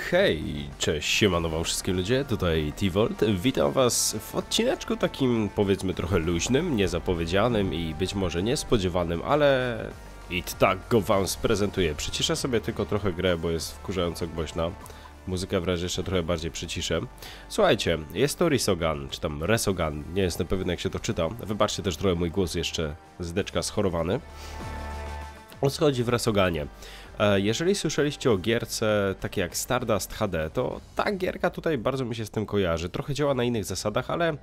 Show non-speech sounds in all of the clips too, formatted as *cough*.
Hej, cześć, siemano wam wszystkie ludzie, tutaj T-Volt. Witam was w odcineczku takim powiedzmy trochę luźnym, niezapowiedzianym i być może niespodziewanym, ale i tak go wam sprezentuję. Przyciszę sobie tylko trochę grę, bo jest wkurzająco głośna. Muzykę w razie jeszcze trochę bardziej przyciszę. Słuchajcie, jest to Risogan, czy tam Resogan, nie jestem pewien jak się to czyta. Wybaczcie też trochę mój głos jeszcze z deczka schorowany. O co chodzi w Resoganie? E, Jeżeli słyszeliście o gierce takiej jak Stardust HD, to ta gierka tutaj bardzo mi się z tym kojarzy. Trochę działa na innych zasadach, ale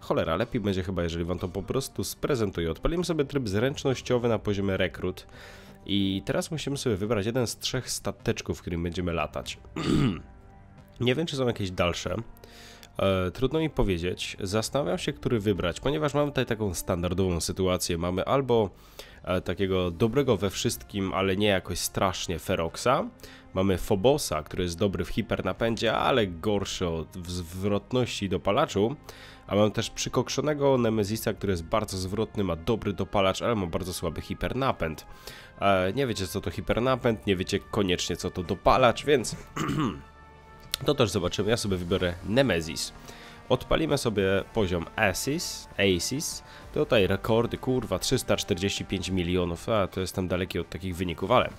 cholera, lepiej będzie chyba, jeżeli wam to po prostu sprezentuję. Odpalimy sobie tryb zręcznościowy na poziomie rekrut i teraz musimy sobie wybrać jeden z trzech stateczków, w którym będziemy latać. *clears throat* Nie wiem, czy są jakieś dalsze. E, trudno mi powiedzieć. Zastanawiam się, który wybrać, ponieważ mamy tutaj taką standardową sytuację. Mamy albo e, takiego dobrego we wszystkim, ale nie jakoś strasznie Feroxa. Mamy Fobosa, który jest dobry w hipernapędzie, ale gorszy od zwrotności dopalaczu. A mam też przykokszonego Nemezisa, który jest bardzo zwrotny, ma dobry dopalacz, ale ma bardzo słaby hipernapęd. E, nie wiecie co to hipernapęd, nie wiecie koniecznie co to dopalacz, więc *clears throat* to też zobaczymy. Ja sobie wybiorę Nemesis. Odpalimy sobie poziom Asis, Asis. Tutaj rekordy, kurwa, 345 milionów. A, to jestem daleki od takich wyników, ale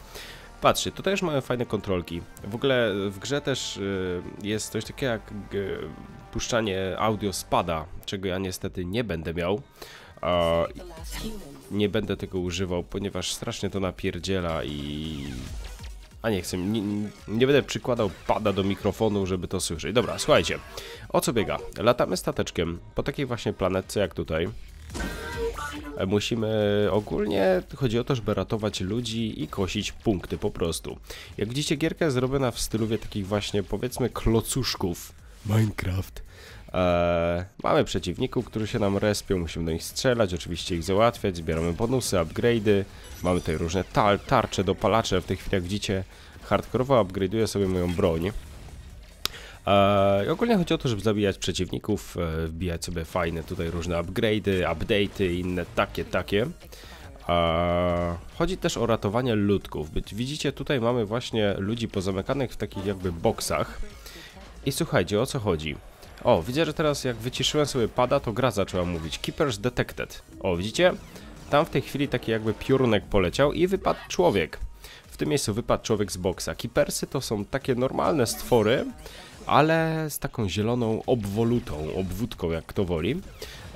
patrzcie, tutaj już mamy fajne kontrolki. W ogóle w grze też y, jest coś takiego jak y, puszczanie audio spada, czego ja niestety nie będę miał. Nie będę tego używał, ponieważ strasznie to napierdziela i a nie chcę, nie, nie, będę przykładał pada do mikrofonu, żeby to słyszeć. Dobra, słuchajcie, o co biega? Latamy stateczkiem po takiej właśnie planetce jak tutaj. Musimy ogólnie, chodzi o to, żeby ratować ludzi i kosić punkty po prostu. Jak widzicie, gierka jest zrobiona w stylu takich właśnie, powiedzmy, klocuszków Minecraft. Eee, mamy przeciwników, którzy się nam respią, musimy do nich strzelać, oczywiście ich załatwiać, zbieramy bonusy, upgrade'y, mamy tutaj różne tar tarcze, dopalacze, w tej chwili jak widzicie hardkorowo upgrade'uję sobie moją broń. Eee, ogólnie chodzi o to, żeby zabijać przeciwników, e, wbijać sobie fajne tutaj różne upgrade'y, update'y inne takie, takie. Eee, chodzi też o ratowanie ludków. Widzicie, tutaj mamy właśnie ludzi pozamykanych w takich jakby boksach. I słuchajcie, o co chodzi? O, widzę, że teraz jak wyciszyłem sobie pada, to gra zaczęła mówić Keepers Detected. O, widzicie? Tam w tej chwili taki jakby piorunek poleciał i wypadł człowiek. W tym miejscu wypadł człowiek z boksa. Keepersy to są takie normalne stwory, ale z taką zieloną obwolutą, obwódką, jak kto woli.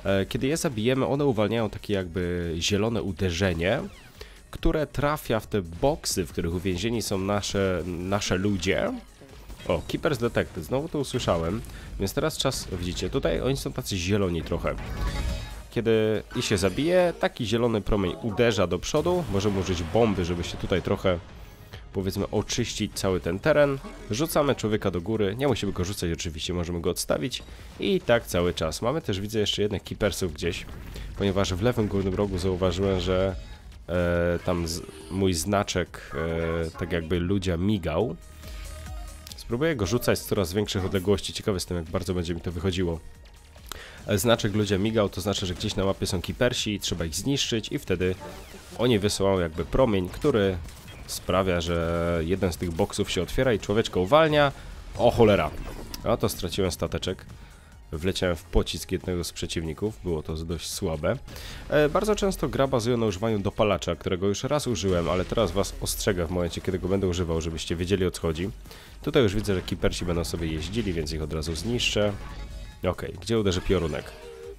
E, Kiedy je zabijemy, one uwalniają takie jakby zielone uderzenie, które trafia w te boksy, w których uwięzieni są nasze, nasze ludzie. O, Keepers Detected, znowu to usłyszałem, więc teraz czas, widzicie, tutaj oni są tacy zieloni trochę. Kiedy i się zabije, taki zielony promień uderza do przodu, możemy użyć bomby, żeby się tutaj trochę, powiedzmy, oczyścić cały ten teren. Rzucamy człowieka do góry, nie musimy go rzucać oczywiście, możemy go odstawić i tak cały czas. Mamy też, widzę, jeszcze jednych Keepersów gdzieś, ponieważ w lewym górnym rogu zauważyłem, że e, tam z, mój znaczek, e, tak jakby ludzia migał, Spróbuję go rzucać z coraz większych odległości. Ciekawy jestem, jak bardzo będzie mi to wychodziło. Znaczek ludzie migał, to znaczy, że gdzieś na mapie są kipersi, trzeba ich zniszczyć i wtedy oni wysyłają jakby promień, który sprawia, że jeden z tych boksów się otwiera i człowieczko uwalnia. O cholera! A to straciłem stateczek. Wleciałem w pocisk jednego z przeciwników, było to dość słabe. E, bardzo często gra bazuje na używaniu dopalacza, którego już raz użyłem, ale teraz was ostrzegę w momencie, kiedy go będę używał, żebyście wiedzieli o co chodzi. Tutaj już widzę, że kipersi będą sobie jeździli, więc ich od razu zniszczę. Ok, gdzie uderzy piorunek?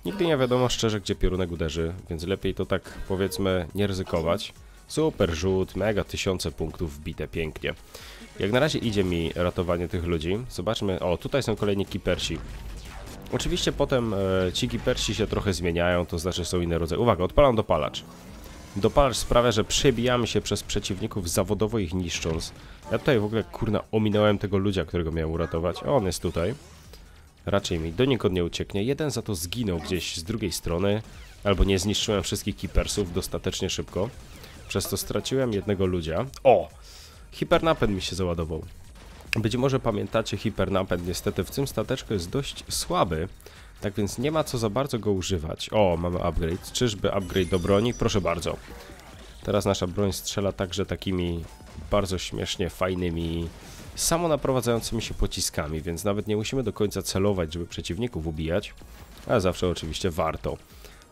Nigdy nie wiadomo szczerze, gdzie piorunek uderzy, więc lepiej to tak powiedzmy nie ryzykować. Super rzut, mega tysiące punktów wbite pięknie. Jak na razie idzie mi ratowanie tych ludzi. Zobaczmy, o tutaj są kolejni kipersi. Oczywiście potem e, ci kipersi się trochę zmieniają, to znaczy są inne rodzaje. Uwaga, odpalam dopalacz. Dopalacz sprawia, że przebijamy się przez przeciwników zawodowo ich niszcząc. Ja tutaj w ogóle kurna ominąłem tego ludzia, którego miałem uratować. O, on jest tutaj. Raczej mi donikąd nie ucieknie. Jeden za to zginął gdzieś z drugiej strony. Albo nie zniszczyłem wszystkich keepersów dostatecznie szybko. Przez to straciłem jednego ludzia. O! Hipernapęd mi się załadował. Być może pamiętacie, hipernapęd niestety w tym stateczku jest dość słaby. Tak więc nie ma co za bardzo go używać. O, mamy upgrade. Czyżby upgrade do broni? Proszę bardzo. Teraz nasza broń strzela także takimi bardzo śmiesznie fajnymi samo naprowadzającymi się pociskami, więc nawet nie musimy do końca celować, żeby przeciwników ubijać, ale zawsze oczywiście warto.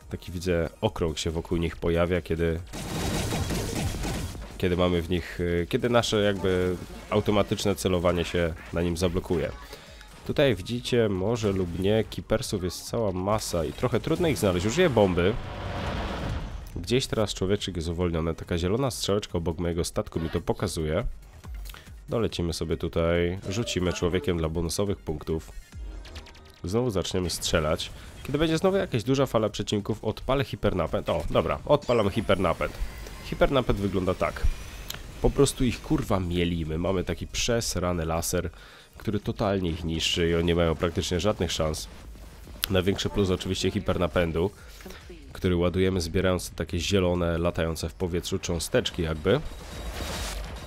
Taki widzę okrąg się wokół nich pojawia, kiedy kiedy mamy w nich, y, kiedy nasze jakby automatyczne celowanie się na nim zablokuje. Tutaj widzicie, może lub nie, kipersów jest cała masa i trochę trudno ich znaleźć. Użyję bomby. Gdzieś teraz człowieczek jest uwolniony. Taka zielona strzałeczka obok mojego statku mi to pokazuje. Dolecimy sobie tutaj, rzucimy człowiekiem dla bonusowych punktów. Znowu zaczniemy strzelać. Kiedy będzie znowu jakaś duża fala przeciwników, odpalę hipernapęd. O, dobra, odpalamy hipernapęd. Hipernapęd wygląda tak. Po prostu ich kurwa mielimy. Mamy taki przesrany laser, który totalnie ich niszczy i oni mają praktycznie żadnych szans. Największy plus oczywiście hipernapędu, który ładujemy zbierając takie zielone, latające w powietrzu cząsteczki jakby.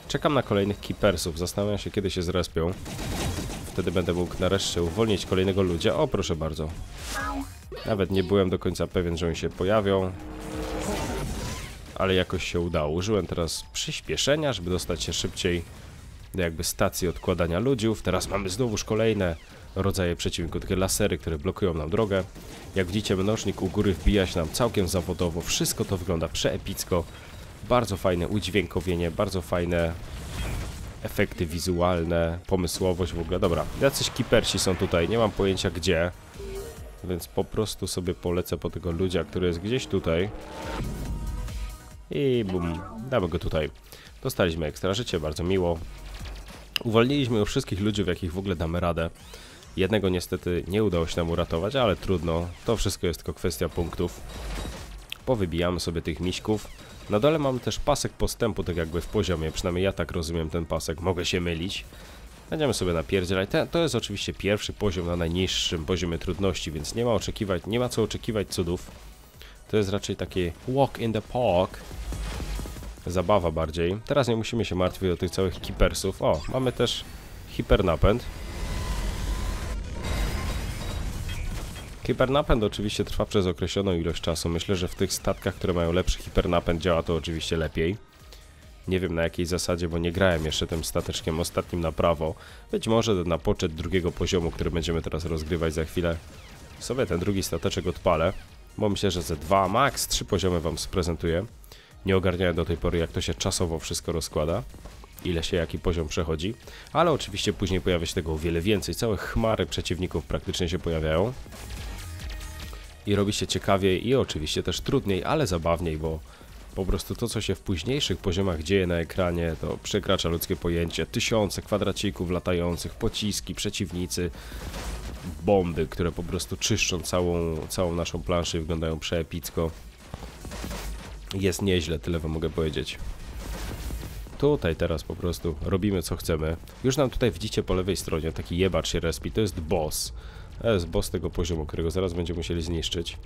Czekam na kolejnych keepersów, zastanawiam się kiedy się zrespią. Wtedy będę mógł nareszcie uwolnić kolejnego ludzia. O, proszę bardzo. Nawet nie byłem do końca pewien, że oni się pojawią. Ale jakoś się udało. Użyłem teraz przyspieszenia, żeby dostać się szybciej do jakby stacji odkładania ludziów. Teraz mamy znowuż kolejne rodzaje przeciwników, takie lasery, które blokują nam drogę. Jak widzicie, mnożnik u góry wbija się nam całkiem zawodowo. Wszystko to wygląda przeepicko. Bardzo fajne udźwiękowienie, bardzo fajne efekty wizualne, pomysłowość w ogóle. Dobra, jacyś kipersi są tutaj, nie mam pojęcia gdzie. Więc po prostu sobie polecę po tego ludzia, który jest gdzieś tutaj. I bum, damy go tutaj. Dostaliśmy ekstra życie, bardzo miło. Uwolniliśmy już wszystkich ludzi, w jakich w ogóle damy radę. Jednego niestety nie udało się nam uratować, ale trudno. To wszystko jest tylko kwestia punktów. Powybijamy sobie tych miśków. Na dole mamy też pasek postępu, tak jakby w poziomie, przynajmniej ja tak rozumiem ten pasek, mogę się mylić. Będziemy sobie napierdzielać. To jest oczywiście pierwszy poziom na najniższym poziomie trudności, więc nie ma oczekiwać, nie ma co oczekiwać cudów. To jest raczej taki walk in the park. Zabawa bardziej. Teraz nie musimy się martwić o tych całych keepersów. O, mamy też hipernapęd. Hipernapęd oczywiście trwa przez określoną ilość czasu. Myślę, że w tych statkach, które mają lepszy hipernapęd działa to oczywiście lepiej. Nie wiem na jakiej zasadzie, bo nie grałem jeszcze tym stateczkiem ostatnim na prawo. Być może na poczet drugiego poziomu, który będziemy teraz rozgrywać za chwilę, sobie ten drugi stateczek odpalę. Bo myślę, że ze dwa, max trzy poziomy wam sprezentuję. Nie ogarniałem do tej pory, jak to się czasowo wszystko rozkłada. Ile się jaki poziom przechodzi. Ale oczywiście później pojawia się tego o wiele więcej. Całe chmary przeciwników praktycznie się pojawiają i robi się ciekawiej i oczywiście też trudniej, ale zabawniej, bo po prostu to, co się w późniejszych poziomach dzieje na ekranie, to przekracza ludzkie pojęcie. Tysiące kwadracików latających, pociski, przeciwnicy, bomby, które po prostu czyszczą całą, całą naszą planszę i wyglądają przeepicko. Jest nieźle, tyle wam mogę powiedzieć. Tutaj teraz po prostu robimy co chcemy. Już nam tutaj widzicie po lewej stronie taki jebacz się respi, to jest boss. To jest boss tego poziomu, którego zaraz będziemy musieli zniszczyć.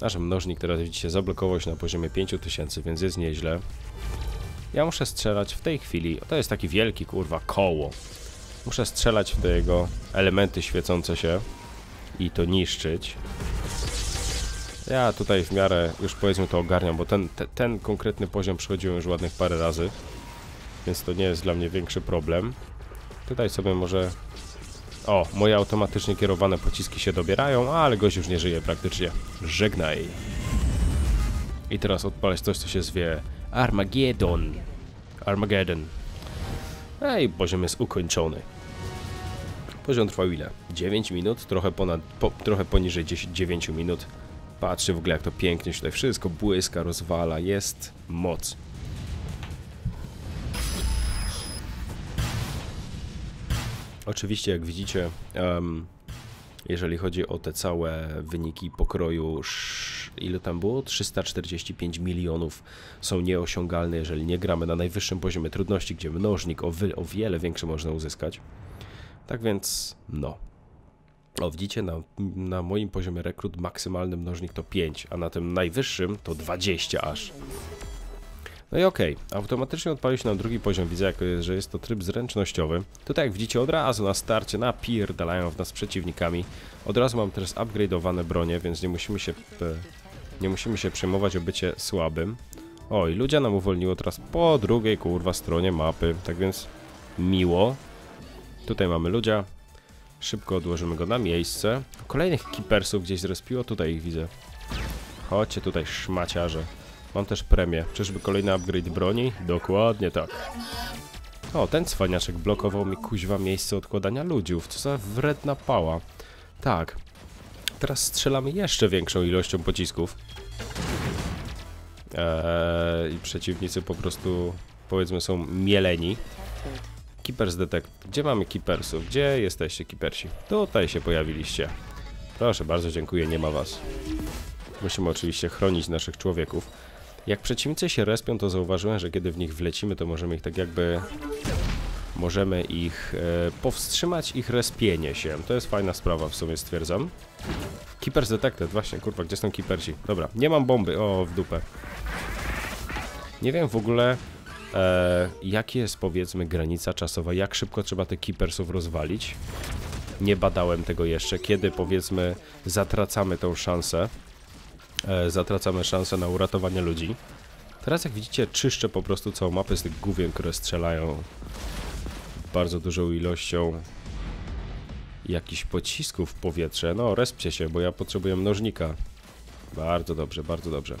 Nasz mnożnik teraz widzicie zablokował się na poziomie 5000, więc jest nieźle. Ja muszę strzelać w tej chwili, to jest taki wielki kurwa koło. Muszę strzelać w te jego elementy świecące się i to niszczyć. Ja tutaj w miarę już powiedzmy to ogarniam, bo ten, te, ten konkretny poziom przechodziłem już ładnych parę razy. Więc to nie jest dla mnie większy problem. Tutaj sobie może o, moje automatycznie kierowane pociski się dobierają, ale gość już nie żyje praktycznie. Żegnaj. I teraz odpalać coś, co się zwie Armageddon. Armageddon. Ej, poziom jest ukończony. Poziom trwał ile? 9 minut? Trochę ponad, po, trochę poniżej 10, 9 minut. Patrzcie w ogóle jak to pięknie się tutaj wszystko błyska, rozwala, jest moc. Oczywiście, jak widzicie, um, jeżeli chodzi o te całe wyniki pokroju, ile tam było? 345 milionów są nieosiągalne, jeżeli nie gramy na najwyższym poziomie trudności, gdzie mnożnik o, o wiele większy można uzyskać. Tak więc, no. O, widzicie, na, na moim poziomie rekrut maksymalny mnożnik to 5, a na tym najwyższym to 20 aż. No i okej, okay. automatycznie odpalił się na drugi poziom, widzę, jak, że jest to tryb zręcznościowy. Tutaj jak widzicie od razu na starcie napierdalają w nas przeciwnikami. Od razu mam teraz upgrade'owane bronie, więc nie musimy się nie musimy się przejmować o bycie słabym. Oj, ludzie nam uwolniło teraz po drugiej kurwa stronie mapy, tak więc miło. Tutaj mamy ludzia. Szybko odłożymy go na miejsce. Kolejnych keepersów gdzieś zrespiło, tutaj ich widzę. Chodźcie tutaj, szmaciarze. Mam też premię. Czyżby kolejny upgrade broni? Dokładnie tak. O, ten cwaniaczek blokował mi kuźwa miejsce odkładania ludziów. Co za wredna pała. Tak. Teraz strzelamy jeszcze większą ilością pocisków. Eee, I przeciwnicy po prostu, powiedzmy, są mieleni. Keepers Detect. Gdzie mamy keepersów? Gdzie jesteście keepersi? Tutaj się pojawiliście. Proszę bardzo, dziękuję, nie ma was. Musimy oczywiście chronić naszych człowieków. Jak przeciwnicy się respią, to zauważyłem, że kiedy w nich wlecimy, to możemy ich tak jakby... Możemy ich e, powstrzymać ich respienie się. To jest fajna sprawa w sumie, stwierdzam. Keepers Detected, właśnie, kurwa, gdzie są keepersi? Dobra, nie mam bomby, o, w dupę. Nie wiem w ogóle, e, jakie jest powiedzmy granica czasowa, jak szybko trzeba tych keepersów rozwalić. Nie badałem tego jeszcze, kiedy powiedzmy zatracamy tą szansę. E, zatracamy szansę na uratowanie ludzi. Teraz jak widzicie czyszczę po prostu całą mapę z tych główien, które strzelają bardzo dużą ilością jakichś pocisków w powietrze. No, respcie się, bo ja potrzebuję mnożnika. Bardzo dobrze, bardzo dobrze.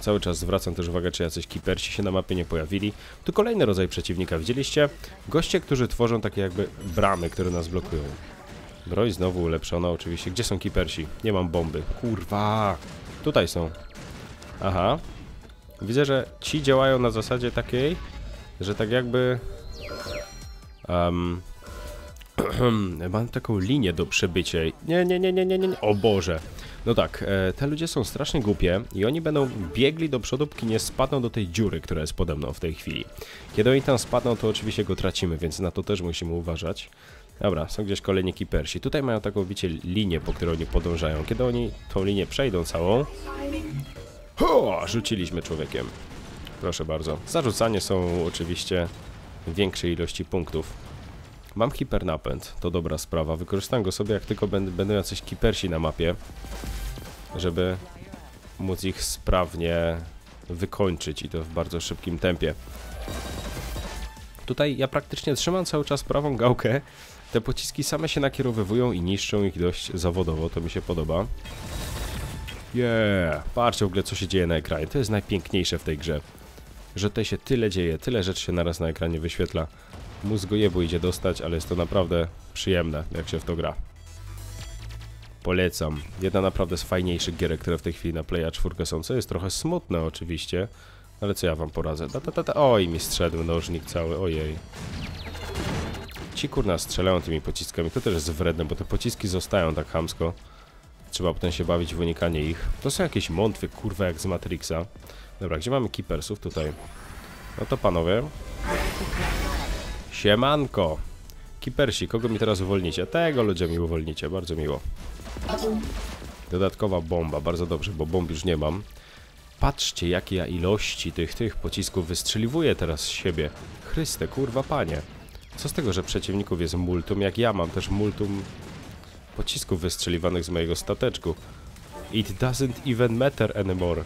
Cały czas zwracam też uwagę, czy jacyś kipersi się na mapie nie pojawili. Tu kolejny rodzaj przeciwnika, widzieliście? Goście, którzy tworzą takie jakby bramy, które nas blokują. Broń znowu ulepszona oczywiście. Gdzie są kipersi? Nie mam bomby. Kurwa! Tutaj są. Aha. Widzę, że ci działają na zasadzie takiej, że tak jakby... Um, *clears throat* mam taką linię do przebycia. Nie, nie, nie, nie, nie, nie. O Boże. No tak, e, te ludzie są strasznie głupie i oni będą biegli do przodu, póki nie spadną do tej dziury, która jest pode mną w tej chwili. Kiedy oni tam spadną, to oczywiście go tracimy, więc na to też musimy uważać. Dobra, są gdzieś kolejni kipersi. Tutaj mają taką, wiecie, linię, po której oni podążają. Kiedy oni tą linię przejdą całą... Ho! Rzuciliśmy człowiekiem. Proszę bardzo. Zarzucanie są oczywiście większej ilości punktów. Mam hipernapęd, to dobra sprawa. Wykorzystam go sobie, jak tylko będą, będą jacyś kipersi na mapie, żeby móc ich sprawnie wykończyć i to w bardzo szybkim tempie. Tutaj ja praktycznie trzymam cały czas prawą gałkę. Te pociski same się nakierowywują i niszczą ich dość zawodowo, to mi się podoba. Yeah, patrzcie w ogóle co się dzieje na ekranie, to jest najpiękniejsze w tej grze. Że tutaj się tyle dzieje, tyle rzeczy się naraz na ekranie wyświetla. Mózgojebu idzie dostać, ale jest to naprawdę przyjemne, jak się w to gra. Polecam. Jedna naprawdę z fajniejszych gierek, które w tej chwili na Playa 4 są, co jest trochę smutne oczywiście, ale co ja wam poradzę? Oj, mi strzedł nożnik cały, ojej. Ci kurna strzelają tymi pociskami, to też jest wredne, bo te pociski zostają tak hamsko. Trzeba potem się bawić w unikanie ich. To są jakieś mątwy, kurwa, jak z Matrixa. Dobra, gdzie mamy keepersów? Tutaj. No to panowie. Siemanko. Kipersi, kogo mi teraz uwolnicie? Tego ludzie mi uwolnicie, bardzo miło. Dodatkowa bomba, bardzo dobrze, bo bomb już nie mam. Patrzcie, jakie ja ilości tych, tych pocisków wystrzeliwuję teraz z siebie. Chryste, kurwa panie. Co z tego, że przeciwników jest multum, jak ja mam też multum pocisków wystrzeliwanych z mojego stateczku. It doesn't even matter anymore.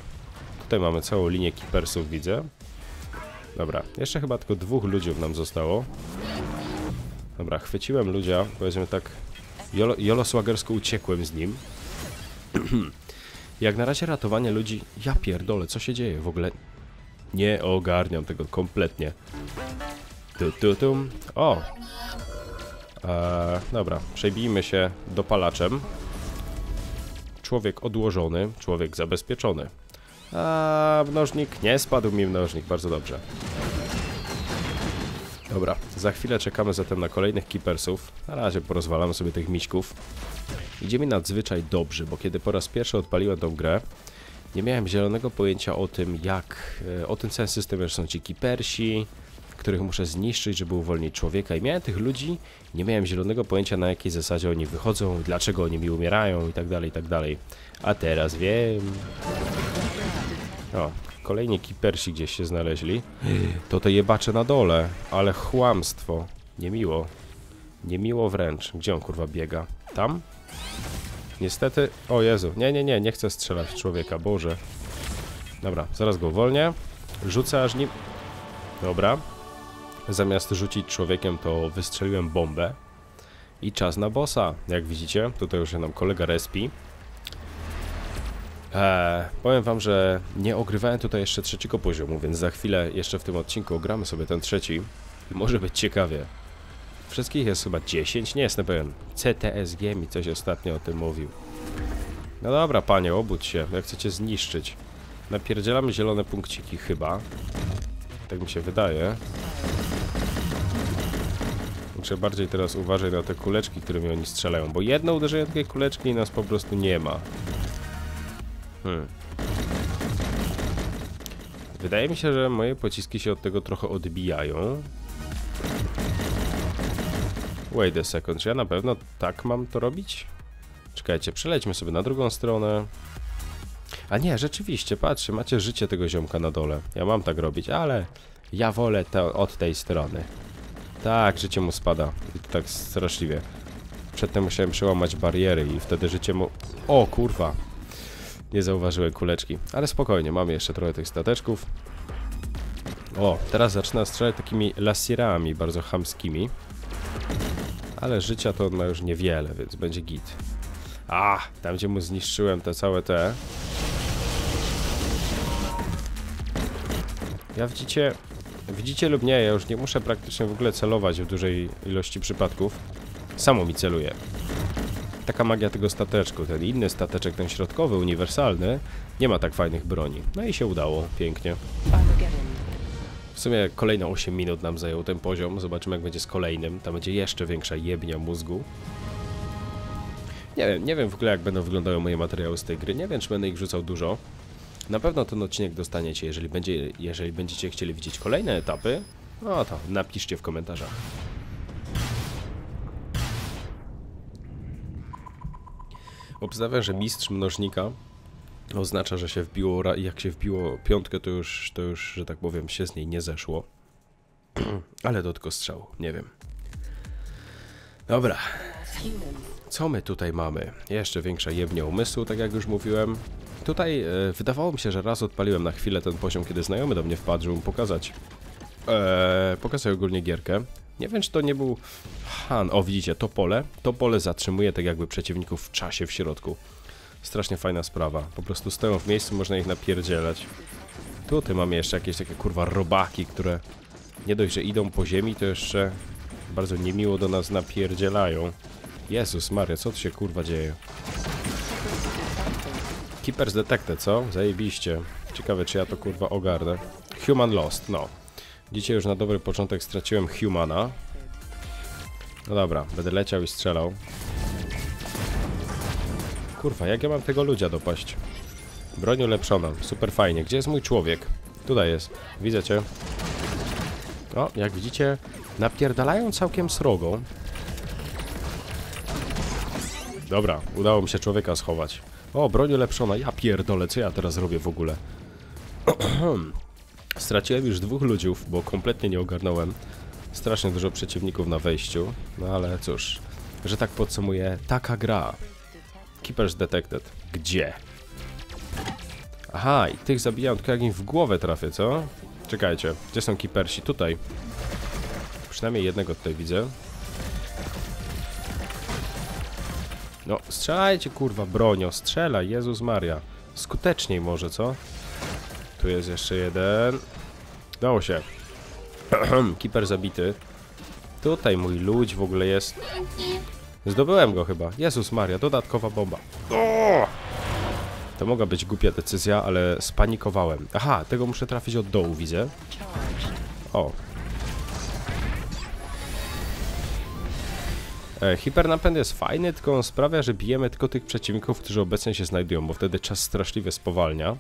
Tutaj mamy całą linię keepersów, widzę. Dobra, jeszcze chyba tylko dwóch ludziów nam zostało. Dobra, chwyciłem ludzia, powiedzmy tak, jolo, jolosłagersko uciekłem z nim. *clears throat* Jak na razie ratowanie ludzi, ja pierdolę, co się dzieje w ogóle? Nie ogarniam tego kompletnie. Tu, tu, tu. O! Eee, dobra, przejbijmy się dopalaczem. Człowiek odłożony, człowiek zabezpieczony. A mnożnik, nie spadł mi mnożnik, bardzo dobrze. Dobra, za chwilę czekamy zatem na kolejnych keepersów. Na razie porozwalamy sobie tych miśków. Idzie mi nadzwyczaj dobrze, bo kiedy po raz pierwszy odpaliłem tą grę, nie miałem zielonego pojęcia o tym, jak, e, o tym całym systemie, że są ci keepersi, których muszę zniszczyć, żeby uwolnić człowieka i miałem tych ludzi, nie miałem zielonego pojęcia na jakiej zasadzie oni wychodzą, dlaczego oni mi umierają i tak dalej, i tak dalej. A teraz wiem. O, kolejni kipersi gdzieś się znaleźli. To te jebacze na dole, ale chłamstwo. Niemiło. Niemiło wręcz. Gdzie on kurwa biega? Tam? Niestety... O Jezu, nie, nie, nie, nie chcę strzelać w człowieka, Boże. Dobra, zaraz go uwolnię. Rzucę aż nim... Dobra. Zamiast rzucić człowiekiem, to wystrzeliłem bombę. I czas na bossa. Jak widzicie, tutaj już się nam kolega respi. Eee, powiem wam, że nie ogrywałem tutaj jeszcze trzeciego poziomu, więc za chwilę jeszcze w tym odcinku ogramy sobie ten trzeci. Może być ciekawie. Wszystkich jest chyba 10, nie jestem pewien. CTSG mi coś ostatnio o tym mówił. No dobra, panie, obudź się, jak chcecie zniszczyć. Napierdzielamy zielone punkciki chyba. Tak mi się wydaje. Muszę bardziej teraz uważać na te kuleczki, którymi oni strzelają, bo jedno uderzenie takiej kuleczki i nas po prostu nie ma. Hmm. Wydaje mi się, że moje pociski się od tego trochę odbijają. Wait a second, czy ja na pewno tak mam to robić? Czekajcie, przelećmy sobie na drugą stronę. A nie, rzeczywiście, patrzcie, macie życie tego ziomka na dole. Ja mam tak robić, ale ja wolę to od tej strony. Tak, życie mu spada. I to tak straszliwie. Przedtem musiałem przełamać bariery i wtedy życie mu... O, kurwa. Nie zauważyłem kuleczki. Ale spokojnie, mamy jeszcze trochę tych stateczków. O, teraz zaczyna strzelać takimi lasierami bardzo chamskimi. Ale życia to on ma już niewiele, więc będzie git. A, tam gdzie mu zniszczyłem te całe te... Ja widzicie, widzicie lub nie, ja już nie muszę praktycznie w ogóle celować w dużej ilości przypadków. Samo mi celuje. Taka magia tego stateczku. Ten inny stateczek, ten środkowy, uniwersalny, nie ma tak fajnych broni. No i się udało, pięknie. W sumie kolejne 8 minut nam zajął ten poziom. Zobaczymy jak będzie z kolejnym. Tam będzie jeszcze większa jebnia mózgu. Nie wiem, nie wiem w ogóle jak będą wyglądały moje materiały z tej gry. Nie wiem czy będę ich wrzucał dużo. Na pewno ten odcinek dostaniecie, jeżeli, będzie, jeżeli będziecie chcieli widzieć kolejne etapy. No to napiszcie w komentarzach. Obstawiam, że mistrz mnożnika oznacza, że się wbiło, jak się wbiło piątkę, to już, to już, że tak powiem, się z niej nie zeszło. *clears throat* Ale to tylko strzał, nie wiem. Dobra. Co my tutaj mamy? Jeszcze większa jebnia umysłu, tak jak już mówiłem. Tutaj e, wydawało mi się, że raz odpaliłem na chwilę ten poziom, kiedy znajomy do mnie wpadł, żeby mu pokazać. Eee, pokazać ogólnie gierkę. Nie wiem, czy to nie był Han. O, widzicie, to pole. To pole zatrzymuje tak jakby przeciwników w czasie w środku. Strasznie fajna sprawa. Po prostu stoją w miejscu, można ich napierdzielać. Tutaj mamy jeszcze jakieś takie kurwa robaki, które nie dość, że idą po ziemi, to jeszcze bardzo niemiło do nas napierdzielają. Jezus Maria, co tu się kurwa dzieje? Keepers Detected, co? Zajebiście. Ciekawe, czy ja to kurwa ogarnę. Human Lost, no. Dzisiaj już na dobry początek straciłem Humana. No dobra, będę leciał i strzelał. Kurwa, jak ja mam tego ludzia dopaść? Broń ulepszona, super fajnie. Gdzie jest mój człowiek? Tutaj jest. Widzę cię. O, jak widzicie, napierdalają całkiem srogo. Dobra, udało mi się człowieka schować. O, broń ulepszona. Ja pierdolę, co ja teraz robię w ogóle? *clears throat* Straciłem już dwóch ludziów, bo kompletnie nie ogarnąłem. Strasznie dużo przeciwników na wejściu. No ale cóż, że tak podsumuję, taka gra. Keepers Detected. Gdzie? Aha, i tych zabijam tylko jak im w głowę trafię, co? Czekajcie, gdzie są keepersi? Tutaj. Przynajmniej jednego tutaj widzę. No, strzelajcie kurwa bronią, strzelaj, Jezus Maria. Skuteczniej może, co? Tu jest jeszcze jeden. Dało się. *clears throat* Keeper zabity. Tutaj mój ludź w ogóle jest. Zdobyłem go chyba. Jezus Maria, dodatkowa bomba. O! To mogła być głupia decyzja, ale spanikowałem. Aha, tego muszę trafić od dołu, widzę. O. hipernapęd jest fajny, tylko on sprawia, że bijemy tylko tych przeciwników, którzy obecnie się znajdują, bo wtedy czas straszliwie spowalnia.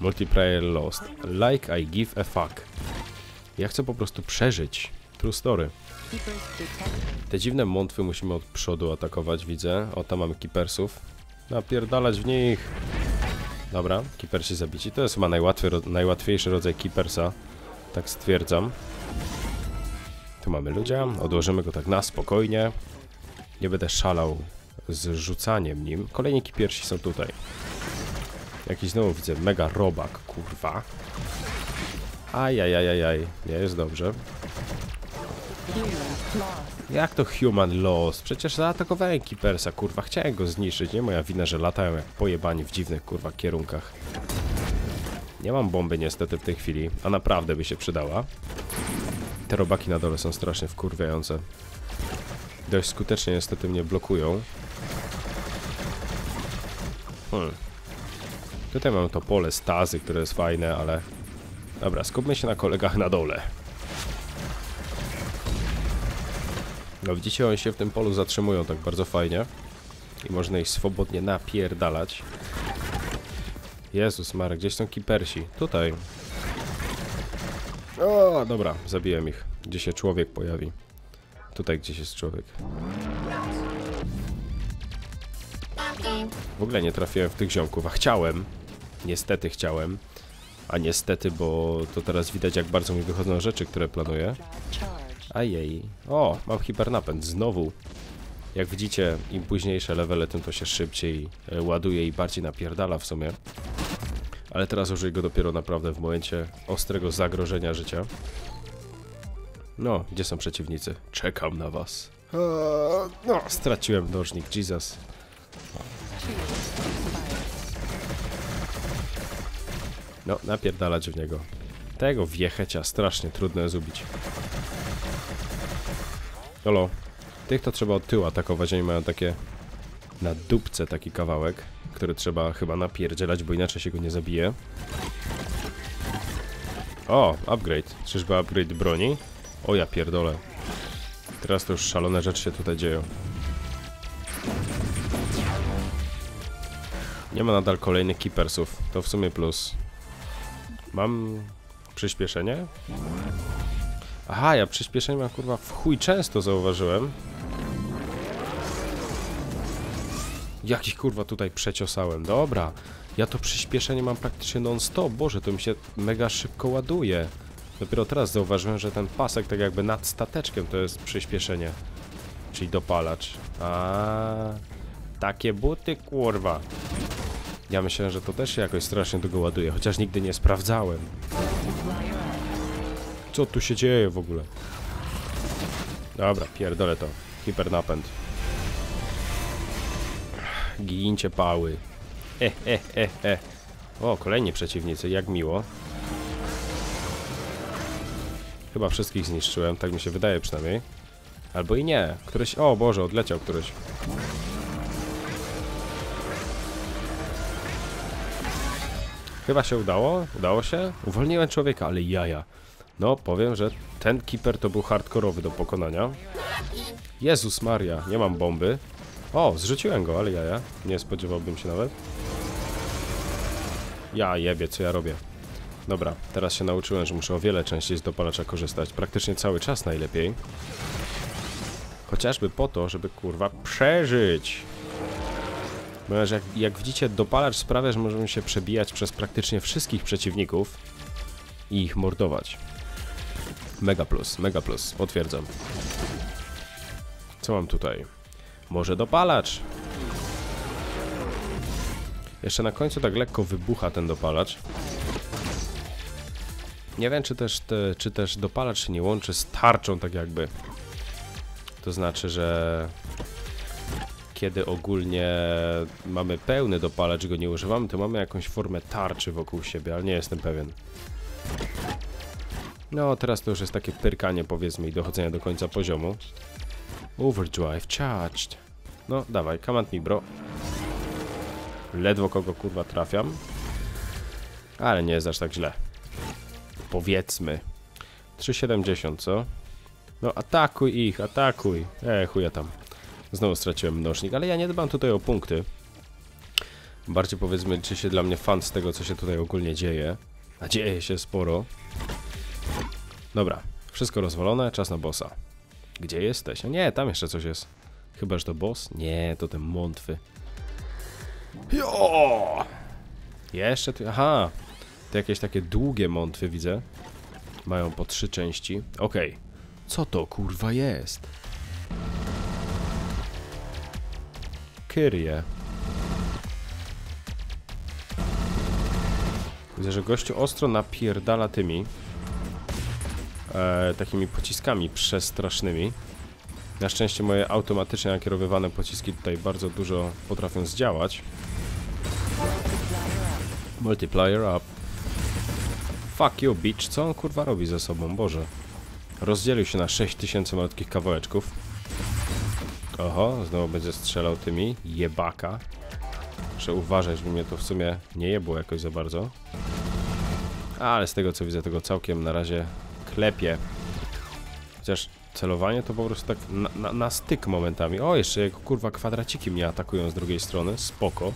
Multiplayer lost. Like I give a fuck. Ja chcę po prostu przeżyć. True story. Te dziwne mątwy musimy od przodu atakować, widzę. O, tam mamy keepersów. Napierdalać w nich. Dobra, keepersi zabici. To jest chyba najłatwiejszy rodzaj keepersa. Tak stwierdzam. Tu mamy ludzia. Odłożymy go tak na spokojnie. Nie będę szalał z rzucaniem nim. Kolejni keepersi są tutaj. Jakiś znowu widzę mega robak, kurwa. Ajajajajaj, nie jest dobrze. Jak to human loss? Przecież zaatakowałem Keepersa, kurwa, chciałem go zniszczyć. Nie moja wina, że latają jak pojebani w dziwnych, kurwa, kierunkach. Nie mam bomby niestety w tej chwili, a naprawdę by się przydała. Te robaki na dole są strasznie wkurwiające. Dość skutecznie niestety mnie blokują. Hmm. Tutaj mamy to pole stazy, które jest fajne, ale... Dobra, skupmy się na kolegach na dole. No widzicie, oni się w tym polu zatrzymują tak bardzo fajnie. I można ich swobodnie napierdalać. Jezus Marek, gdzieś są kipersi. Tutaj. O, dobra, zabiłem ich. Gdzie się człowiek pojawi. Tutaj gdzieś jest człowiek. W ogóle nie trafiłem w tych ziomków, a chciałem. Niestety chciałem. A niestety, bo to teraz widać jak bardzo mi wychodzą rzeczy, które planuję. Ajej. O, mam hipernapęd. Znowu. Jak widzicie, im późniejsze levele, tym to się szybciej e, ładuje i bardziej napierdala w sumie. Ale teraz użyję go dopiero naprawdę w momencie ostrego zagrożenia życia. No, gdzie są przeciwnicy? Czekam na was. Eee, No, straciłem nożnik, Jesus. No, napierdalać w niego. Tego wiechecia strasznie trudno jest ubić. Olo, tych to trzeba od tyłu atakować, oni mają takie na dupce taki kawałek, który trzeba chyba napierdzielać, bo inaczej się go nie zabije. O, upgrade. Czyżby upgrade broni? O ja pierdolę. Teraz to już szalone rzeczy się tutaj dzieją. Nie ma nadal kolejnych keepersów. To w sumie plus. Mam przyspieszenie? Aha, ja przyspieszenie mam kurwa w chuj często zauważyłem. Jakich kurwa tutaj przeciosałem. Dobra. Ja to przyspieszenie mam praktycznie non-stop. Boże, to mi się mega szybko ładuje. Dopiero teraz zauważyłem, że ten pasek tak jakby nad stateczkiem to jest przyspieszenie. Czyli dopalacz. A, takie buty, kurwa. Ja myślałem, że to też jakoś strasznie długo ładuje, chociaż nigdy nie sprawdzałem. Co tu się dzieje w ogóle? Dobra, pierdolę to. Hipernapęd. Gincie pały. E, e, e, e. O, kolejni przeciwnicy, jak miło. Chyba wszystkich zniszczyłem, tak mi się wydaje przynajmniej. Albo i nie. Któryś... O Boże, odleciał któryś. Chyba się udało. Udało się. Uwolniłem człowieka, ale jaja. No, powiem, że ten keeper to był hardkorowy do pokonania. Jezus Maria, nie mam bomby. O, zrzuciłem go, ale jaja. Nie spodziewałbym się nawet. Ja jebie, co ja robię. Dobra, teraz się nauczyłem, że muszę o wiele częściej z dopalacza korzystać. Praktycznie cały czas najlepiej. Chociażby po to, żeby kurwa przeżyć. Ponieważ jak, jak widzicie, dopalacz sprawia, że możemy się przebijać przez praktycznie wszystkich przeciwników i ich mordować. Mega plus, mega plus, potwierdzam. Co mam tutaj? Może dopalacz? Jeszcze na końcu tak lekko wybucha ten dopalacz. Nie wiem, czy też, te, czy też dopalacz się nie łączy z tarczą, tak jakby. To znaczy, że kiedy ogólnie mamy pełny dopalacz, go nie używamy, to mamy jakąś formę tarczy wokół siebie, ale nie jestem pewien. No, teraz to już jest takie pyrkanie, powiedzmy, i dochodzenia do końca poziomu. Overdrive charged. No, dawaj, command me, bro. Ledwo kogo kurwa trafiam. Ale nie jest aż tak źle. Powiedzmy. 3,70, co? No, atakuj ich, atakuj. E, chuja tam. Znowu straciłem mnożnik, ale ja nie dbam tutaj o punkty. Bardziej powiedzmy, liczy się dla mnie fan z tego, co się tutaj ogólnie dzieje. A dzieje się sporo. Dobra, wszystko rozwalone, czas na bossa. Gdzie jesteś? A nie, tam jeszcze coś jest. Chyba, że to boss? Nie, to ten mątwy. Jo! Jeszcze tu... Aha! To jakieś takie długie mątwy widzę. Mają po trzy części. Okej. Okay. Co to kurwa jest? Kyrie. Widzę, że gościu ostro napierdala tymi. E, takimi pociskami przestrasznymi. Na szczęście moje automatycznie nakierowywane pociski tutaj bardzo dużo potrafią zdziałać. Multiplier up. Fuck you, bitch. Co on kurwa robi ze sobą? Boże. Rozdzielił się na 6000 malutkich kawałeczków. Oho, znowu będzie strzelał tymi. Jebaka. Muszę uważać, żeby mnie to w sumie nie jebło jakoś za bardzo. Ale z tego co widzę, tego całkiem na razie klepie. Chociaż celowanie to po prostu tak na, na, na styk momentami. O, jeszcze jego kurwa kwadraciki mnie atakują z drugiej strony. Spoko.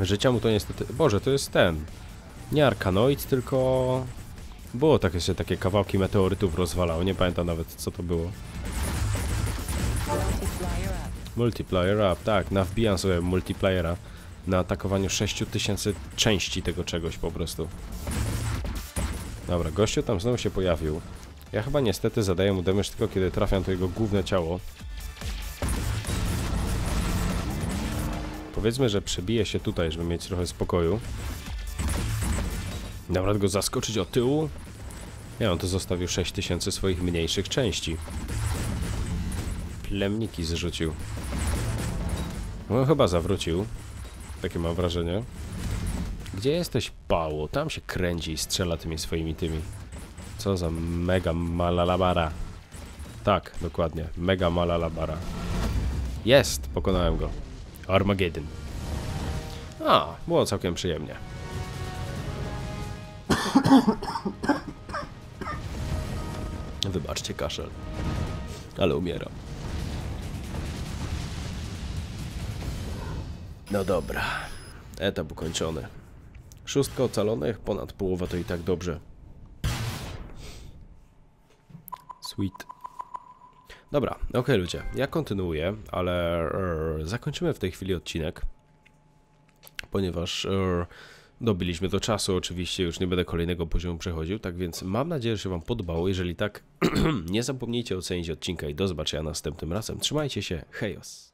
Życia mu to niestety... Boże, to jest ten... Nie arkanoid, tylko... Było takie, się takie kawałki meteorytów rozwalało. Nie pamiętam nawet co to było. Multiplier up, tak, na wbijam sobie multiplayera na atakowaniu 6000 części tego czegoś po prostu. Dobra, gościu tam znowu się pojawił. Ja chyba niestety zadaję mu damage tylko kiedy trafiam to jego główne ciało. Powiedzmy, że przebije się tutaj, żeby mieć trochę spokoju. Dobra, go zaskoczyć od tyłu. Ja on to zostawił 6000 swoich mniejszych części. Plemniki zrzucił. No chyba zawrócił. Takie mam wrażenie. Gdzie jesteś, Pało? Tam się kręci i strzela tymi swoimi tymi. Co za mega malalabara. Tak, dokładnie. Mega malalabara. Jest! Pokonałem go. Armageddon. A, było całkiem przyjemnie. Wybaczcie kaszel. Ale umieram. No dobra. Etap ukończony. Szóstka ocalonych, ponad połowa to i tak dobrze. Sweet. Dobra, okej ludzie, ja kontynuuję, ale er, zakończymy w tej chwili odcinek, ponieważ er, dobiliśmy do czasu, oczywiście już nie będę kolejnego poziomu przechodził, tak więc mam nadzieję, że się wam podobało, jeżeli tak, *clears throat* nie zapomnijcie ocenić odcinka i do zobaczenia następnym razem, trzymajcie się, hejos!